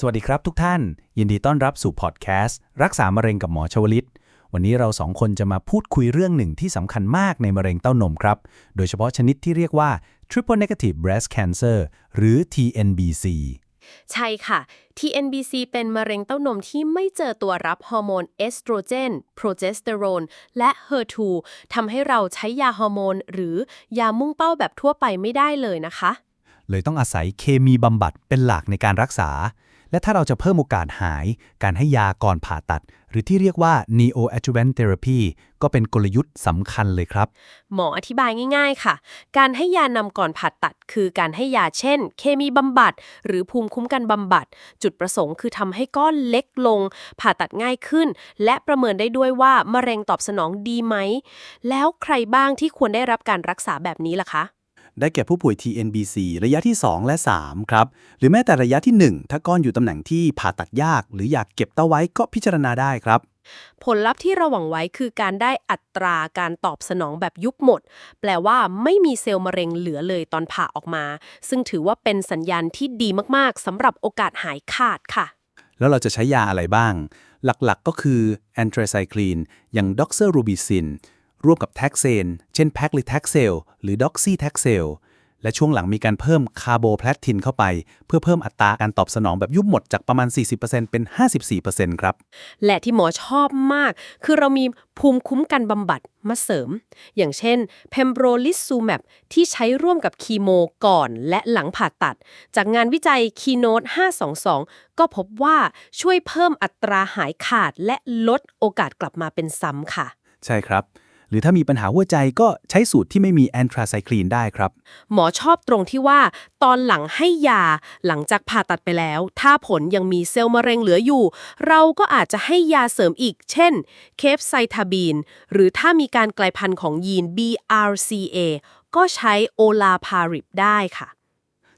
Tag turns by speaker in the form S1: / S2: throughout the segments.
S1: สวัสดีครับทุกท่าน ยินดีต้อนรับสู่พอดแคสต์รักษามะเร็งกับหมอชวลิต วันนี้เราสองคนจะมาพูดคุยเรื่องหนึ่งที่สำคัญมากในมะเร็งเต้านมครับ โดยเฉพาะชนิดที่เรียกว่า triple negative breast cancer หรือ TNBC
S2: ใช่ค่ะ TNBC เป็นมะเร็งเต้านมที่ไม่เจอตัวรับฮอร์โมนเอสโตรเจน โปรเจสเตอโรน และ HER2 ทำให้เราใช้ยาฮอร์โมน หรือยามุ่งเป้าแบบทั่วไปไม่ได้เลยนะคะ
S1: เลยต้องอาศัยเคมีบำบัดเป็นหลักในการรักษา และถ้าเราจะเพิ่มโอกาสหาย การให้ยาก่อนผ่าตัด หรือที่เรียกว่า neoadjuvant therapy ก็เป็นกลยุทธ์สำคัญเลยครับ
S2: หมออธิบายง่าย ๆ ค่ะ การให้ยานำก่อนผ่าตัด คือการให้ยาเช่น เคมีบำบัด หรือภูมิคุ้มกันบำบัด จุดประสงค์คือทำให้ก้อนเล็กลง ผ่าตัดง่ายขึ้น และประเมินได้ด้วยว่ามะเร็งตอบสนองดีไหม แล้วใครบ้างที่ควรได้รับการรักษาแบบนี้ล่ะคะ
S3: ได้แก่ผู้ป่วย TNBC ระยะที่ 2 และ 3 ครับ หรือแม้แต่ระยะที่ 1 ถ้าก้อนอยู่ตำแหน่งที่ผ่าตัดยาก หรืออยากเก็บเต้าไว้ก็พิจารณาได้ครับ
S2: ผลลัพธ์ที่เราหวังไว้คือการได้อัตราการตอบสนองแบบยุบหมด แปลว่าไม่มีเซลล์มะเร็งเหลือเลยตอนผ่าออกมา ซึ่งถือว่าเป็นสัญญาณที่ดีมากๆสำหรับโอกาสหายขาดค่ะ
S3: แล้วเราจะใช้ยาอะไรบ้าง หลักๆก็คือแอน r ทรไซคลีนอย่างด็อกเซอร์รูบิซิน ร่วมกับแท็กเซนเช่นแพคลิแท็กเซลหรือด็อกซี่แท็กเซลและช่วงหลังมีการเพิ่มคาร์โบแพลตินเข้าไป เพื่อเพิ่มอัตราการตอบสนองแบบยุบหมดจากประมาณ 40%เป็น 54%ครับ
S2: และที่หมอชอบมาก คือเรามีภูมิคุ้มกันบำบัดมาเสริม อย่างเช่น p e m b r o l i z u m a b ที่ใช้ร่วมกับคีโมก่อนและหลังผ่าตัด จากงานวิจัย Keynote 522 ก็พบว่าช่วยเพิ่มอัตราหายขาดและลดโอกาสกลับมาเป็นซ้ำค่ะ
S3: ใช่ครับ หรือถ้ามีปัญหาหัวใจก็ใช้สูตรที่ไม่มีแอนทราไซคลีนได้ครับ
S2: หมอชอบตรงที่ว่าตอนหลังให้ยาหลังจากผ่าตัดไปแล้ว ถ้าผลยังมีเซลล์มะเร็งเหลืออยู่ เราก็อาจจะให้ยาเสริมอีก เช่น เคฟไซทาบีน หรือถ้ามีการกลายพันธุ์ของยีน BRCA ก็ใช้โอลาพาริบได้ค่ะ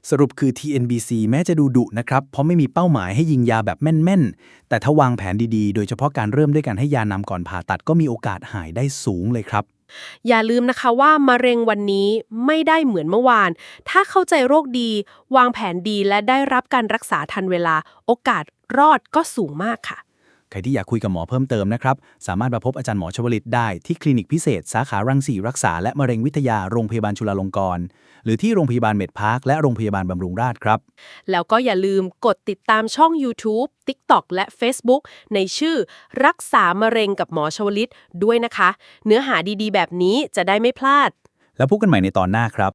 S3: สรุปคือ TNBC แม้จะดูดุนะครับ เพราะไม่มีเป้าหมายให้ยิงยาแบบแม่น ๆ แต่ถ้าวางแผนดีๆ โดยเฉพาะการเริ่มด้วยการให้ยานำก่อนผ่าตัดก็มีโอกาสหายได้สูงเลยครับ
S2: อย่าลืมนะคะว่ามะเร็งวันนี้ไม่ได้เหมือนเมื่อวาน ถ้าเข้าใจโรคดี วางแผนดีและได้รับการรักษาทันเวลา โอกาสรอดก็สูงมากค่ะ
S3: ใครที่อยากคุยกับหมอเพิ่มเติมนะครับ สามารถมาพบอาจารย์หมอชวลิตได้ที่คลินิกพิเศษ สาขารังสีรักษาและมะเร็งวิทยาโรงพยาบาลจุฬาลงกรณ์หรือที่โรงพยาบาลเมดพาร์คและโรงพยาบาลบำรุงราษฎร์ครับ
S2: แล้วก็อย่าลืมกดติดตามช่อง YouTube TikTok และ Facebook ในชื่อ รักษามะเร็งกับหมอชวลิตด้วยนะคะ เนื้อหาดีๆ แบบนี้จะได้ไม่พลาด
S3: แล้วพบกันใหม่ในตอนหน้าครับ